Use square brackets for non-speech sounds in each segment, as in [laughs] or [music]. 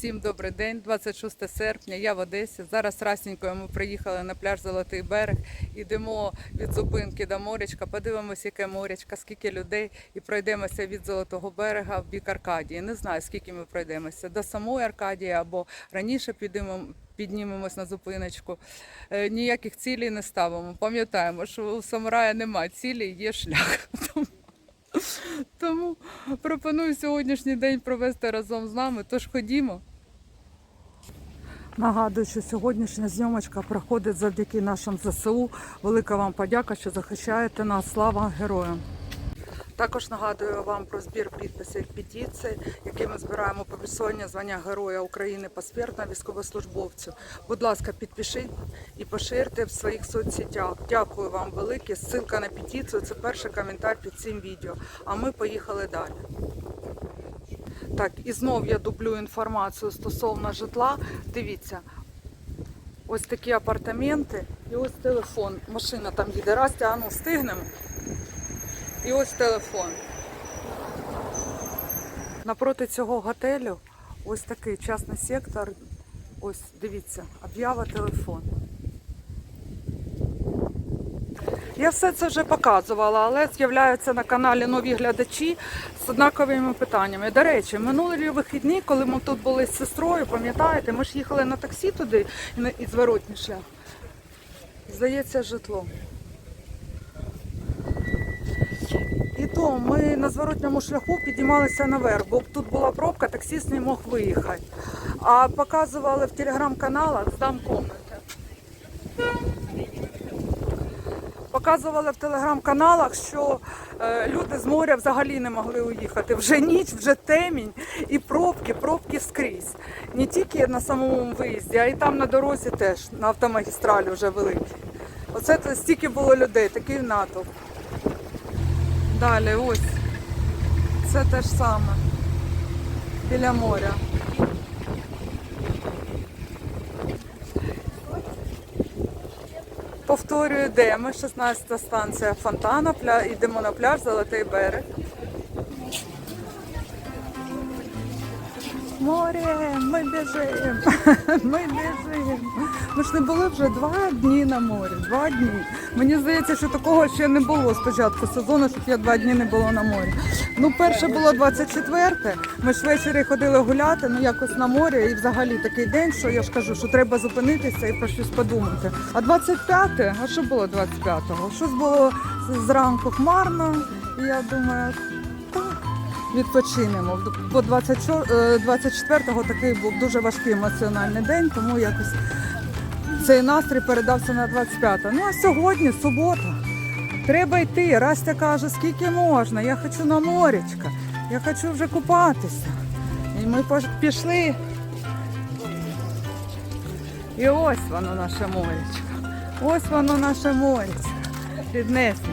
Всім добрий день, 26 серпня. Я в Одесі. Зараз расненькою ми приїхали на пляж Золотий берег. Ідемо від зупинки до морячка, подивимося, яке морячка, скільки людей, і пройдемося від Золотого берега в бік Аркадії. Не знаю, скільки ми пройдемося до самої Аркадії або раніше підемо. Піднімемось на зупиночку. Е, ніяких цілей не ставимо. Пам'ятаємо, що у самурая немає цілі, є шлях. [laughs] Тому- Тому пропоную сьогоднішній день провести разом з нами. Тож ходімо. Нагадую, що сьогоднішня зйомочка проходить завдяки нашим ЗСУ. Велика вам подяка, що захищаєте нас. Слава героям! Також нагадую вам про збір підписів петиції, який ми збираємо по присвоєння звання Героя України посмертно військовослужбовцю. Будь ласка, підпишіть і поширте в своїх соцсетях. Дякую вам велике. Ссылка на петицію це перший коментар під цим відео. А ми поїхали далі. Так, і знов я дублю інформацію стосовно житла. Дивіться, ось такі апартаменти і ось телефон. Машина там їде. Растя, а ну встигнемо. І ось телефон. Напроти цього готелю ось такий частний сектор. Ось дивіться, об'ява телефон. Я все це вже показувала, але з'являються на каналі нові глядачі однаковими питаннями. До речі, минулі вихідні, коли ми тут були з сестрою, пам'ятаєте, ми ж їхали на таксі туди і зворотній шлях. Здається, житло. І то ми на зворотньому шляху піднімалися наверх, бо тут була пробка, таксіст не мог виїхати. А показували в телеграм-каналах здам комнати. Показували в телеграм-каналах, що е, люди з моря взагалі не могли уїхати. Вже ніч, вже темінь і пробки, пробки скрізь. Не тільки на самому виїзді, а й там на дорозі теж, на автомагістралі вже великі. Оце стільки було людей, такий натовп. Далі ось. Це те ж саме. Біля моря. Повторюю, де ми, 16 станція Фонтана, пля... йдемо на пляж Золотий берег. Море, ми біжимо, [laughs] ми біжимо. Ми ж не були вже два дні на морі, два дні. Мені здається, що такого ще не було з початку сезону, щоб я два дні не було на морі. Ну, перше було 24-те, ми ж ввечері ходили гуляти, ну якось на морі, і взагалі такий день, що я ж кажу, що треба зупинитися і про щось подумати. А 25-те, а що було 25-го? Щось було зранку хмарно, і я думаю, відпочинемо. Бо 20 е, 24-го такий був дуже важкий емоціональний день, тому якось цей настрій передався на 25-те. Ну а сьогодні субота. Треба йти. Растя каже, скільки можна. Я хочу на морячка. Я хочу вже купатися. І ми пішли. І ось воно наше морячко. Ось воно наше морячко. Ріднесеньке.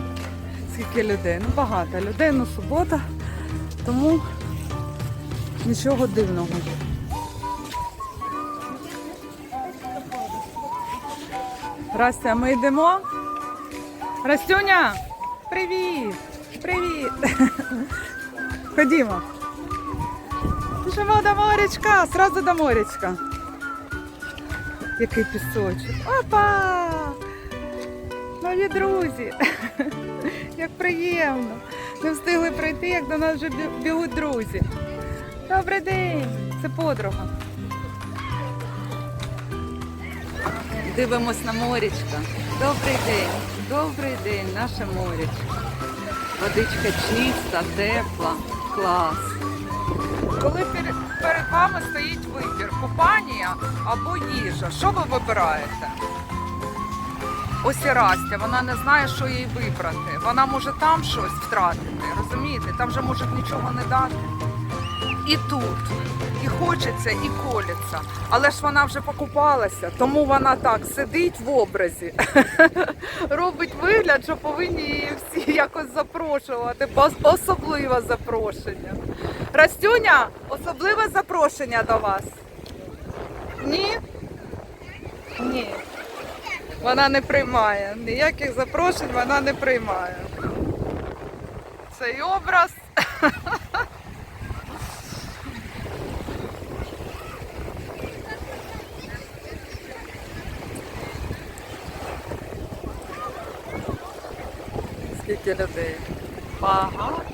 Скільки людей. Ну багато людей, ну субота. Тому нічого дивного. Растя, ми йдемо. Растюня, привіт! Привіт! [laughs] Ходімо. Біжимо до морячка, сразу до морячка. Який пісочок. Опа! Нові друзі! [laughs] Як приємно! Не встигли прийти, як до нас вже бігуть друзі. Добрий день! Це подруга. Дивимось на морячка. Добрий день, добрий день, наше морячко. Водичка чиста, тепла, клас. Коли перед вами стоїть вибір купання або їжа, що ви вибираєте? Ось Растя, вона не знає, що їй вибрати. Вона може там щось втратити, розумієте? Там же можуть нічого не дати. І тут. І хочеться, і колеться. Але ж вона вже покупалася, тому вона так сидить в образі, [laughs] робить вигляд, що повинні її всі якось запрошувати. Особливе запрошення. Растюня, особливе запрошення до вас. Ні? Ні вона не приймає. Ніяких запрошень вона не приймає. Цей образ. [laughs] Скільки людей? Багато.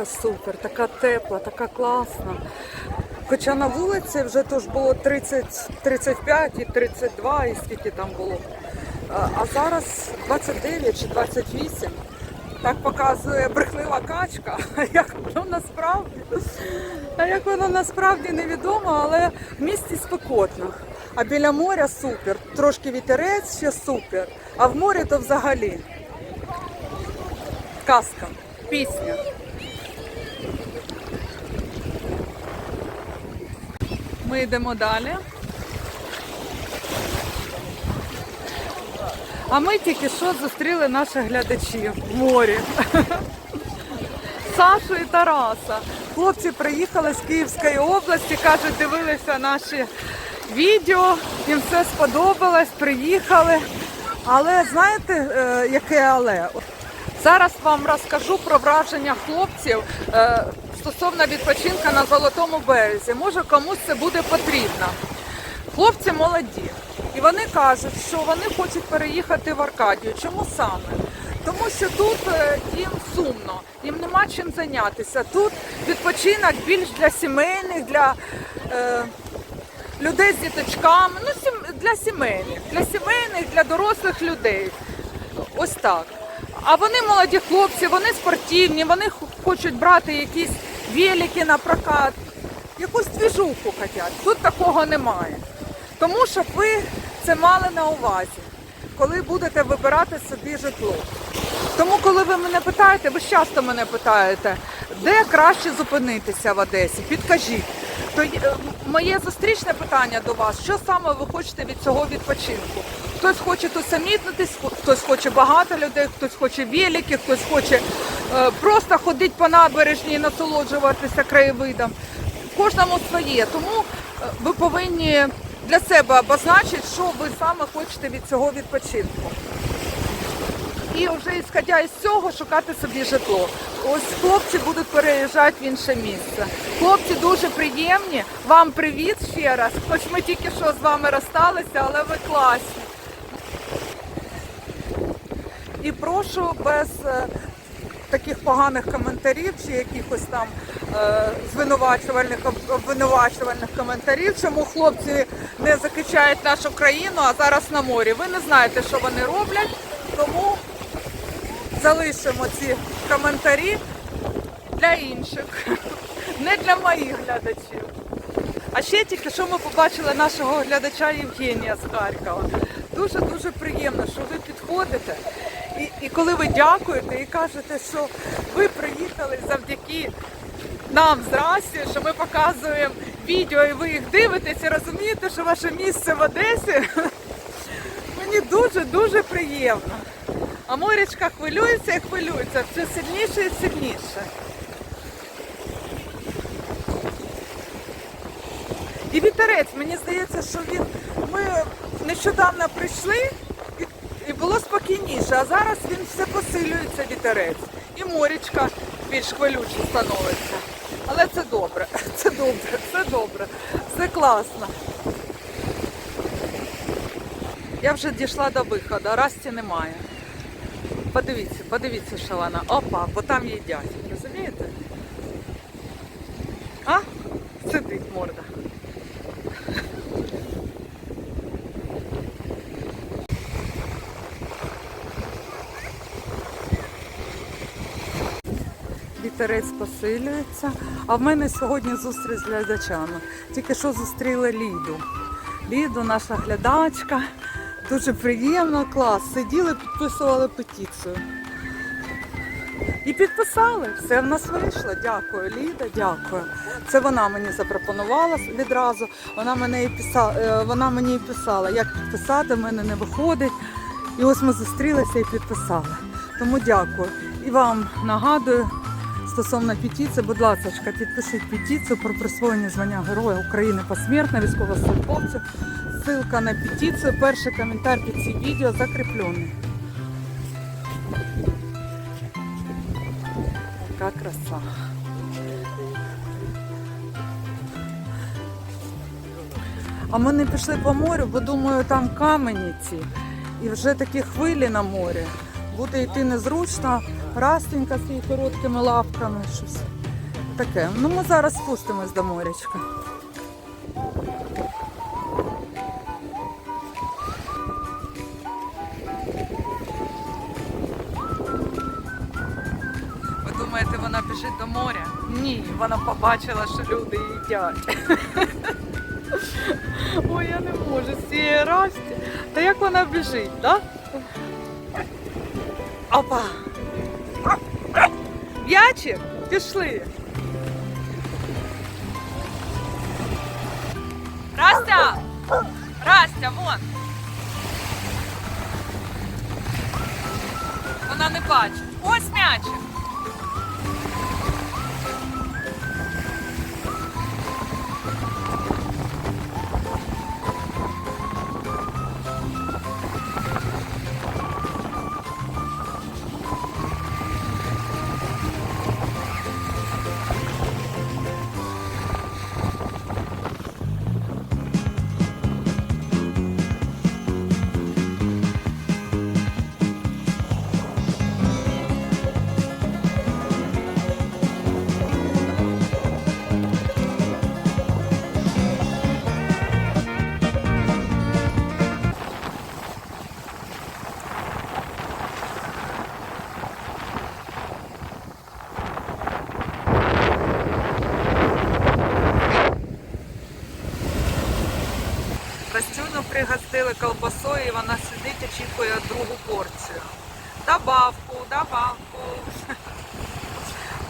Водичка супер, така тепла, така класна. Хоча на вулиці вже то ж було 30, 35 і 32, і скільки там було. А зараз 29 чи 28. Так показує брехлива качка. [laughs] Як воно насправді? А як воно насправді невідомо, але в місті спекотно. А біля моря супер. Трошки вітерець ще супер. А в морі то взагалі. Казка, пісня. Ми йдемо далі. А ми тільки що зустріли наших глядачів в морі. Сашу і Тараса. Хлопці приїхали з Київської області, кажуть, дивилися наші відео, їм все сподобалось, приїхали. Але знаєте, е, яке але? Зараз вам розкажу про враження хлопців е, стосовно відпочинку на Золотому березі. Може комусь це буде потрібно. Хлопці молоді, і вони кажуть, що вони хочуть переїхати в Аркадію. Чому саме? Тому що тут е, їм сумно, їм нема чим зайнятися. Тут відпочинок більш для сімейних, для е, людей з діточками, ну сім- для сімейних, для сімейних, для дорослих людей. Ось так. А вони молоді хлопці, вони спортивні, вони хочуть брати якісь велики на прокат, якусь двіжуху хочуть. Тут такого немає. Тому щоб ви це мали на увазі, коли будете вибирати собі житло. Тому, коли ви мене питаєте, ви часто мене питаєте, де краще зупинитися в Одесі, підкажіть. То е, моє зустрічне питання до вас: що саме ви хочете від цього відпочинку? Хтось хоче усамітнитись, хтось хоче багато людей, хтось хоче велики, хтось хоче е, просто ходити по набережній і насолоджуватися краєвидом. Кожному своє. Тому е, ви повинні для себе обозначити, що ви саме хочете від цього відпочинку і вже ісходя із цього шукати собі житло. Ось хлопці будуть переїжджати в інше місце. Хлопці дуже приємні. Вам привіт ще раз. Хоч ми тільки що з вами розсталися, але ви класні. І прошу без е, таких поганих коментарів чи якихось там е, звинувачувальних обвинувачувальних коментарів, чому хлопці не захищають нашу країну, а зараз на морі. Ви не знаєте, що вони роблять, тому залишимо ці коментарі для інших, [laughs] не для моїх глядачів. А ще тільки що ми побачили нашого глядача Євгенія з Харкова. Дуже дуже приємно, що ви підходите. І, і коли ви дякуєте і кажете, що ви приїхали завдяки нам з Расі, що ми показуємо відео і ви їх дивитесь і розумієте, що ваше місце в Одесі. [laughs] Мені дуже дуже приємно. А морячка хвилюється і хвилюється все сильніше і сильніше. І вітерець, мені здається, що він ми нещодавно прийшли і, було спокійніше, а зараз він все посилюється вітерець. І морячка більш хвилюче становиться. Але це добре, [laughs] це добре, це добре, це класно. Я вже дійшла до виходу, Расті немає. Подивіться, подивіться, що вона. Опа, бо там їдять. Розумієте? А? Сидить морда. Вітерець посилюється. А в мене сьогодні зустріч з глядачами. Тільки що зустріли Ліду. Ліду, наша глядачка. Дуже приємно, клас. Сиділи, підписували петицію. І підписали. Все в нас вийшло. Дякую, Ліда, дякую. Це вона мені запропонувала відразу. Вона мене і писала, вона мені і писала, як підписати, в мене не виходить. І ось ми зустрілися і підписали. Тому дякую. І вам нагадую стосовно петиції, будь ласка, підпишіть петицію про присвоєння звання Героя України посмертно військовослужбовцю. Ссылка на петицію, перший коментар під цим відео закріплений. Яка краса. А ми не пішли по морю, бо думаю, там камені ці. І вже такі хвилі на морі. Буде йти незручно, растенька з її короткими лапками, щось таке. Ну ми зараз спустимось до морячка. Ви думаєте, вона біжить до моря? Ні, вона побачила, що люди їдять. [laughs] Ой, я не можу з цієї расті. Та як вона біжить, так? Опа! М'ячик, пішли. Растя! Растя, вон! Вона не бачить. Очікує другу порцію. Добавку, добавку.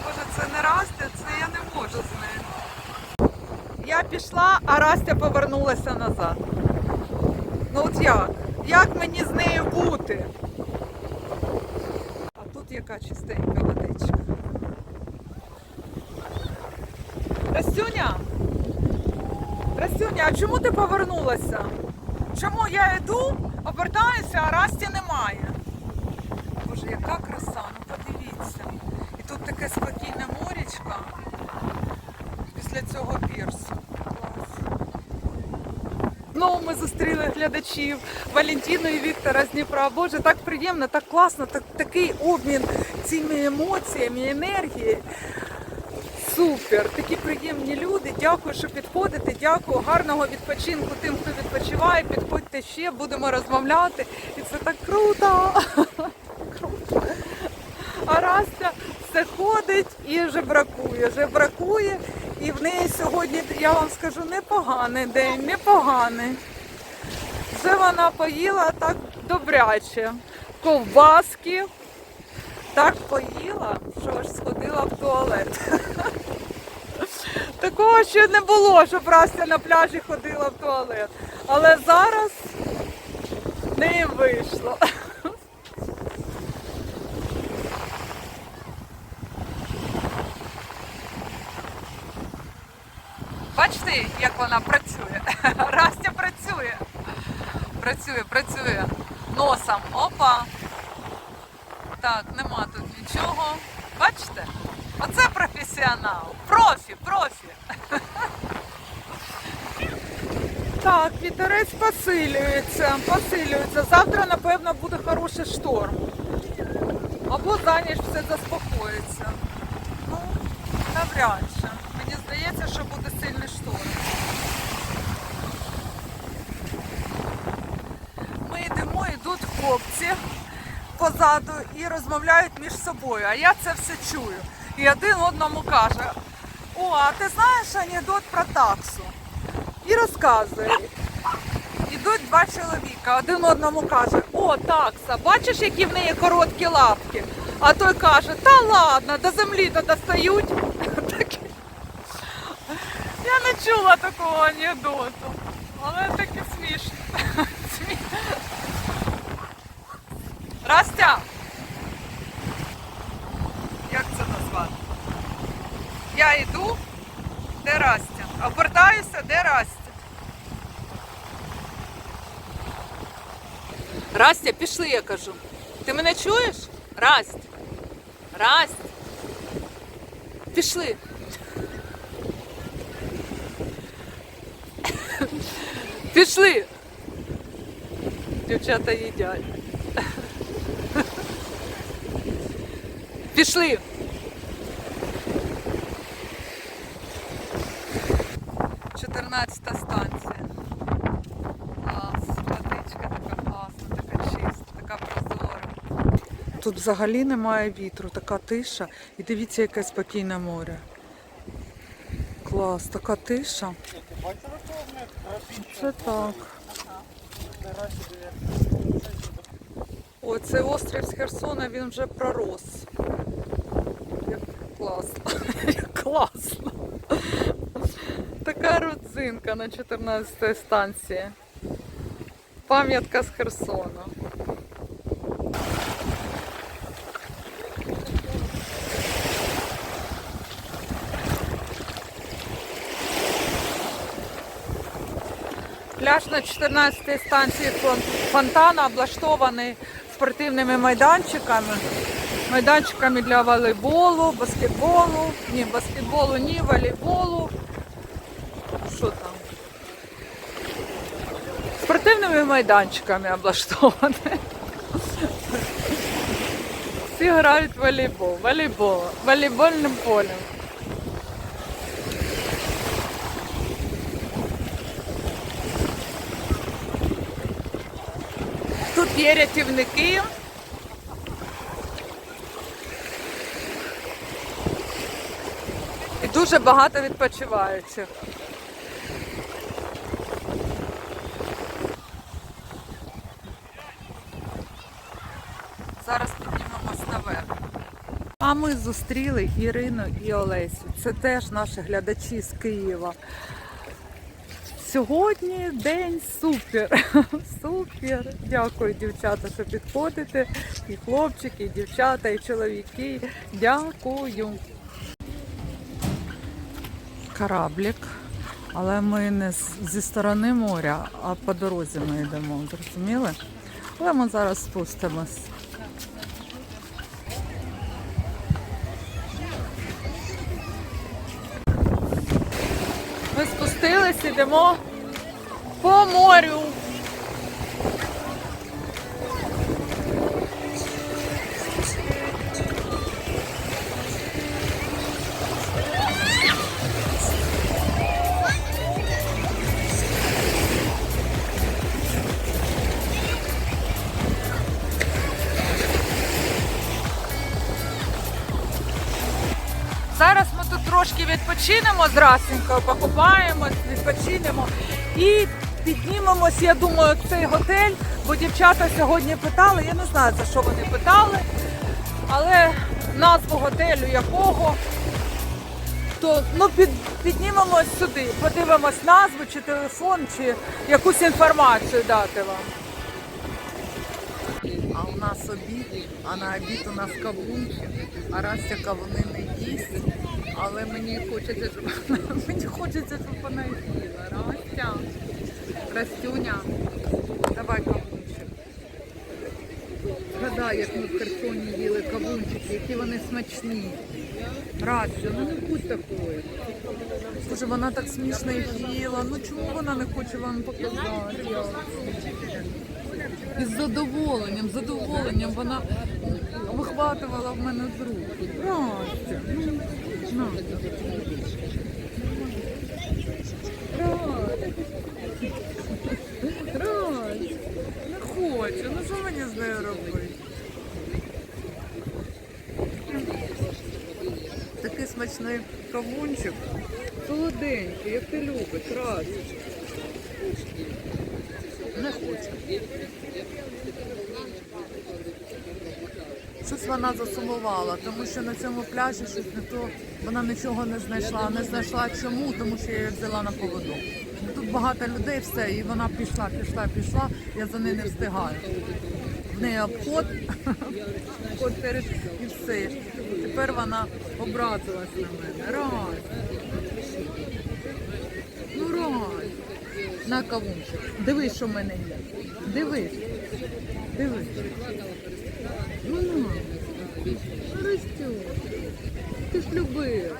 Боже, це не Растя, це я не можу з нею. Я пішла, а Растя повернулася назад. Ну от як? Як мені з нею бути? А тут яка чистенька водичка. Растюня! Растюня, а чому ти повернулася? Чому я йду, обертаюся, а Расті немає? Боже, яка краса, ну подивіться. І тут таке спокійне морічко після цього пірсу. Знову ми зустріли глядачів Валентину і Віктора з Дніпра. Боже, так приємно, так класно, так, такий обмін цими емоціями, енергією. Супер, такі приємні люди. Дякую, що підходите. Дякую, гарного відпочинку тим, хто відпочиває. Підходьте ще, будемо розмовляти. І це так круто. [laughs] Круто. А Растя все ходить і вже бракує, вже бракує. І в неї сьогодні, я вам скажу, непоганий день, непоганий. Вже вона поїла так добряче. Ковбаски. Так поїла, що аж сходила в туалет. [laughs] Такого ще не було, щоб Растя на пляжі ходила в туалет. Але зараз не вийшло. Бачите, як вона працює? Растя працює. Працює, працює. Носом. Опа. Так, нема тут нічого. Бачите? Оце професіонал. Профі, профі. Так, вітерець посилюється, посилюється. Завтра, напевно, буде хороший шторм. Або за ніч все заспокоїться. Ну, навряд чи. Мені здається, що буде сильний шторм. Ми йдемо, йдуть хлопці позаду і розмовляють між собою. А я це все чую. І один одному каже: О, а ти знаєш анекдот про таксу? І розказує. І йдуть два чоловіка. Один одному каже: О, такса, бачиш, які в неї короткі лапки. А той каже, та ладно, до землі то достають. [laughs] Я не чула такого анекдоту, але таки смішно. [laughs] Растя! Як це назвати? Я йду, де Растя? Обертаюся, де Растя? Растя, пішли, я кажу. Ти мене чуєш? Расть. Расть. Пішли. Пішли. Дівчата їдять. Пішли. Чотирнадцята станція. Клас. Тут взагалі немає вітру, така тиша. І дивіться, яке спокійне море. Клас, така тиша. Це так. Оцей острів з Херсона він вже пророс. Класно. Така родзинка на 14 станції. Пам'ятка з Херсона. Пляж на 14 станції фонтана облаштований спортивними майданчиками. Майданчиками для волейболу, баскетболу. Ні, баскетболу, ні, волейболу. Що там? Спортивними майданчиками облаштовані. Всі грають в волейбол. Волейбол. Волейбольним полем. Тут є рятівники. І дуже багато відпочиваючих. Зараз піднімемось наверх. А ми зустріли Ірину і Олесю. Це теж наші глядачі з Києва. Сьогодні день супер. [laughs] Супер. Дякую, дівчата, що підходите. І хлопчики, і дівчата, і чоловіки. Дякую. Кораблік. Але ми не зі сторони моря, а по дорозі ми йдемо, зрозуміли? Але ми зараз спустимось. Спустились, ідемо по морю. Зараз ми тут трошки відпочинемо з покупаємось, відпочинемо і піднімемось, я думаю, цей готель, бо дівчата сьогодні питали, я не знаю, за що вони питали, але назву готелю якого, то ну, під, піднімемось сюди, подивимось назву, чи телефон, чи якусь інформацію дати вам. А у нас обід, а на обід у нас кавунчик, а Растя кавуни не їсть. Але мені хочеться, щоб [laughs] мені хочеться, щоб вона їла. Растя, Растюня, давай кавунчик. Згадай, як ми в Херсоні їли кавунчики, які вони смачні. Растя, ну не будь такою. Боже, вона так смішно їх їла. Ну чому вона не хоче вам показати? І з задоволенням, з задоволенням вона вихватувала в мене з рук. Растя, ну. Растя. Не хочу, ну що мені з нею робити? Такий смачний кавунчик. Солоденький, як ти любиш, Растя. Не хоче. Щось вона засумувала, тому що на цьому пляжі щось не то, вона нічого не знайшла. Не знайшла чому, тому що я її взяла на поводу. Тут багато людей, все, і вона пішла, пішла, пішла, я за нею не встигаю. В неї обход, [laughs] обход перед і все. Тепер вона образилась на мене. Раз. Ну раз. На кавунчик. Дивись, що в мене є. Дивись. Дивись. Ну на. Ростю. Ти ж любив.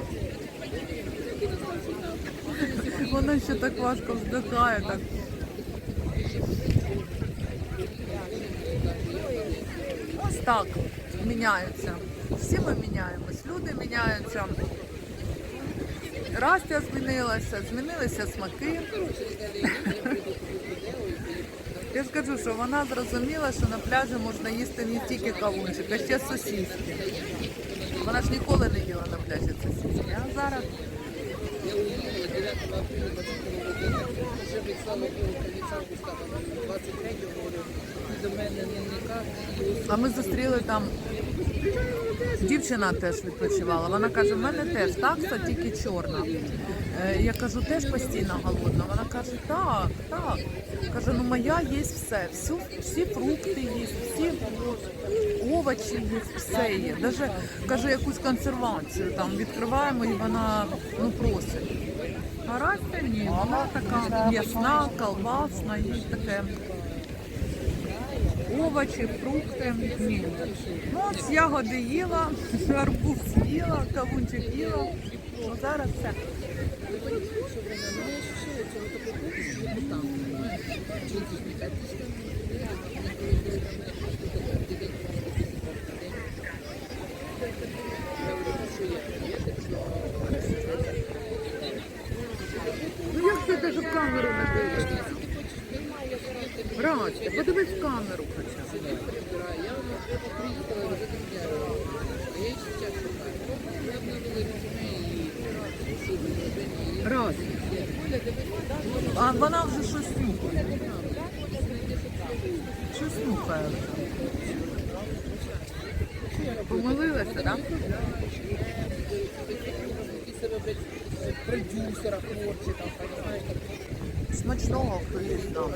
Вона ще так важко вздихає, так. Ось так міняються. Всі ми міняємось, люди міняються. Растя змінилася, змінилися смаки. [laughs] Я скажу, що вона зрозуміла, що на пляжі можна їсти не тільки кавунчик, а ще сосиски. Вона ж ніколи не їла на пляжі сосиски. А зараз А ми зустріли там. Дівчина теж відпочивала. Вона каже, в мене теж такса, тільки чорна. Е, Я кажу, теж постійно голодна. Вона каже, так, так. Каже, ну моя є все. Всю, всі фрукти є, всі овочі є, все є. Даже каже, якусь консервацію там відкриваємо і вона ну просить. Растя ні, вона така м'ясна, колбасна, є таке. Овочі, фрукти. Ні. Ну, от ягоди їла, арбуз їла, кавунчик їла. Ну, зараз все. Ну як ти навіть в камеру не дивишся? Растя, подивись в камеру хоча б. Раз. А вона вже щось. Щось нюхає вже. Помилилася, так? продюсера, творчика, Смачного там.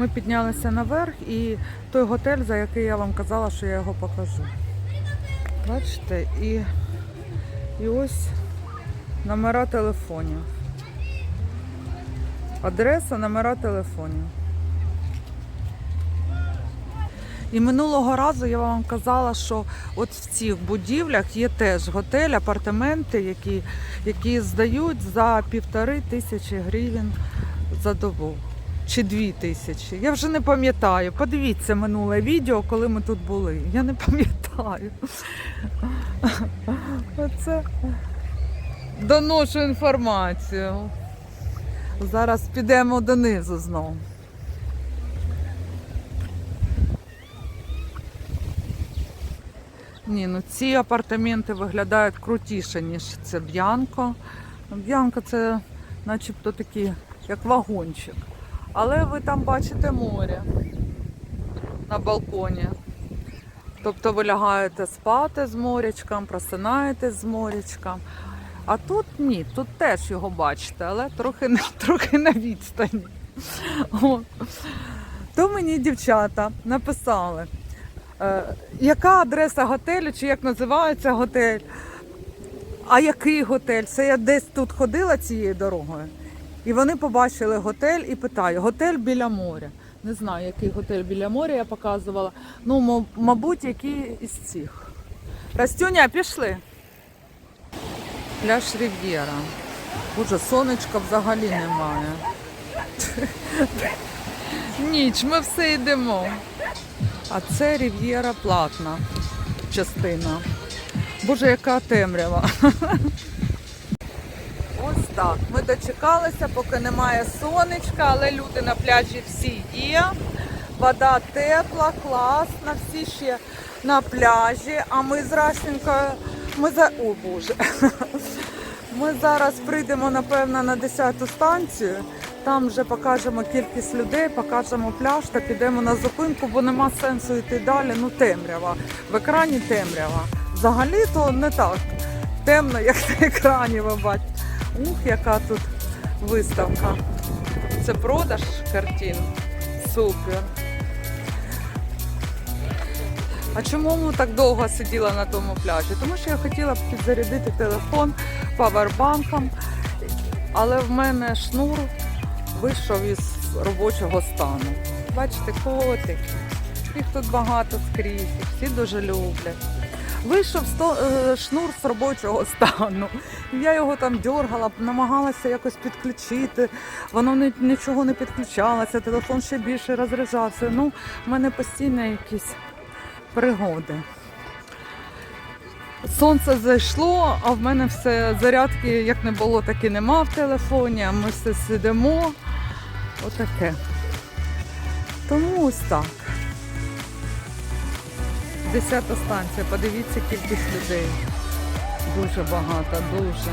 Ми піднялися наверх і той готель, за який я вам казала, що я його покажу. Бачите, і, і ось номера телефонів. Адреса, номера телефонів. І минулого разу я вам казала, що от в цих будівлях є теж готель, апартаменти, які, які здають за півтори тисячі гривень за добу. Чи дві тисячі. Я вже не пам'ятаю. Подивіться минуле відео, коли ми тут були. Я не пам'ятаю. Оце доношу інформацію. Зараз підемо донизу знову. Ні, ну ці апартаменти виглядають крутіше, ніж це Б'янко. Б'янко це начебто такий, як вагончик. Але ви там бачите море на балконі. Тобто ви лягаєте спати з морячком, просинаєтесь з морячком. А тут ні, тут теж його бачите, але трохи, [laughs] трохи на відстані. То мені дівчата написали, е, яка адреса готелю, чи як називається готель. А який готель? Це я десь тут ходила цією дорогою. І вони побачили готель і питають, готель біля моря. Не знаю, який готель біля моря я показувала. Ну, мабуть, який із цих. Растюня, пішли. Пляж Рів'єра. Боже, сонечка взагалі немає. Ніч, ми все йдемо. А це Рів'єра платна частина. Боже, яка темрява. Так. Ми дочекалися, поки немає сонечка, але люди на пляжі всі є. Вода тепла, класна, всі ще на пляжі. А ми з Растінкою, ми за. О Боже. [laughs] Ми зараз прийдемо, напевно, на 10-ту станцію Там вже покажемо кількість людей, покажемо пляж та підемо на зупинку, бо нема сенсу йти далі. Ну темрява. В екрані темрява. Взагалі то не так темно, як на екрані ви бачите. Ух, яка тут виставка. Це продаж картин. Супер. А чому так довго сиділа на тому пляжі? Тому що я хотіла підзарядити телефон павербанком, але в мене шнур вийшов із робочого стану. Бачите, котики. Їх тут багато скрізь, всі дуже люблять. Вийшов сто, е, шнур з робочого стану. Я його там дергала, намагалася якось підключити. Воно ні- нічого не підключалося, телефон ще більше розряджався. Ну, в мене постійно якісь пригоди. Сонце зайшло, а в мене все зарядки як не було, так і нема в телефоні, а ми все сидимо. Отаке. Тому ось так. Десята станція, подивіться кількість людей. Дуже багато, дуже.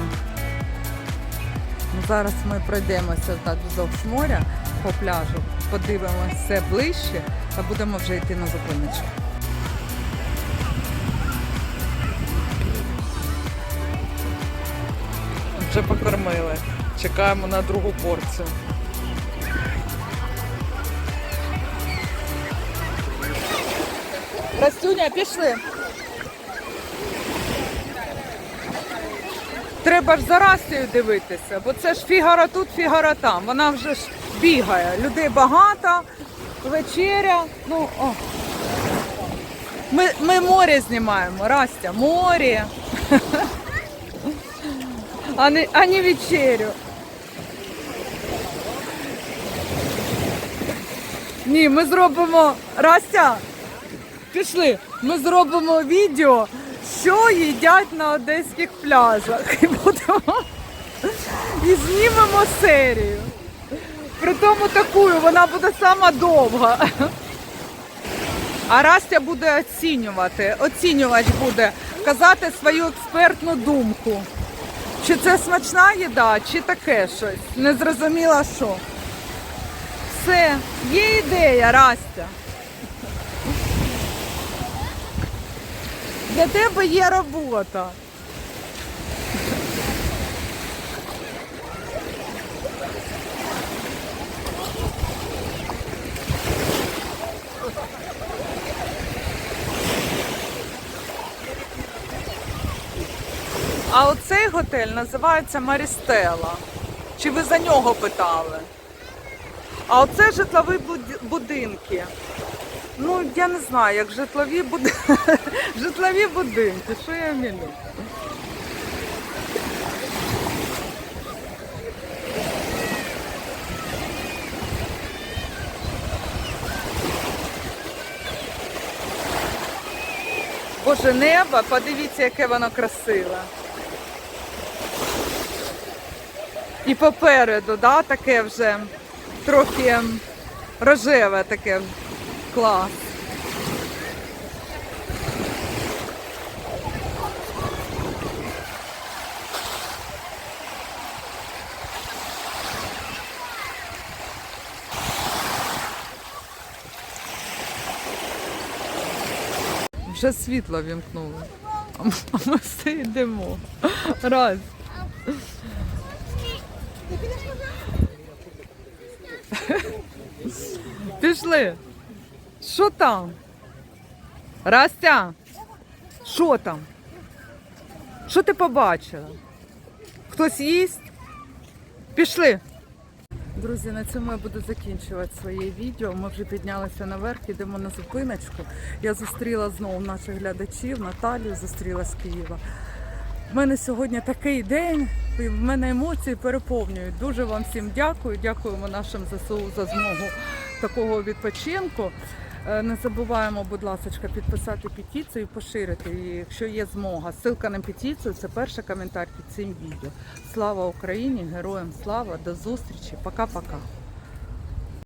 Ну, Зараз ми пройдемося так вздовж моря по пляжу, подивимося все ближче та будемо вже йти на зупиночку. Вже покормили. Чекаємо на другу порцію. Растюня, пішли. Треба ж за Растею дивитися, бо це ж фігара тут, фігара там. Вона вже ж бігає. Людей багато, вечеря. Ну, о. Ми, ми море знімаємо, Растя, море. А не, а не вечерю. Ні, ми зробимо. Растя, пішли. Ми зробимо відео, що їдять на одеських пляжах. І будемо і знімемо серію. При тому таку, вона буде сама довга. А Растя буде оцінювати. Оцінювач буде казати свою експертну думку. Чи це смачна їда, чи таке щось. Не зрозуміла що. Все, є ідея, Растя. Для тебе є робота. А оцей готель називається Марістела. Чи ви за нього питали? А оце житлові будинки. Ну, я не знаю, як житлові буди... [laughs] житлові будинки. Що я мілю? Боже, небо, подивіться, яке воно красиве. І попереду, да, таке вже трохи рожеве таке клас. Вже світло вімкнули. А ми все йдемо. Раз. Пішли. Що там? Растя? Що там? Що ти побачила? Хтось їсть? Пішли. Друзі, на цьому я буду закінчувати своє відео. Ми вже піднялися наверх, йдемо на зупиночку. Я зустріла знову наших глядачів, Наталію зустріла з Києва. В мене сьогодні такий день, і в мене емоції переповнюють. Дуже вам всім дякую. Дякуємо нашим ЗСУ за змогу такого відпочинку. Е, Не забуваємо, будь ласка, підписати петицію і поширити її, якщо є змога. Ссылка на петицію це перший коментар під цим відео. Слава Україні! Героям слава! До зустрічі! Пока-пока!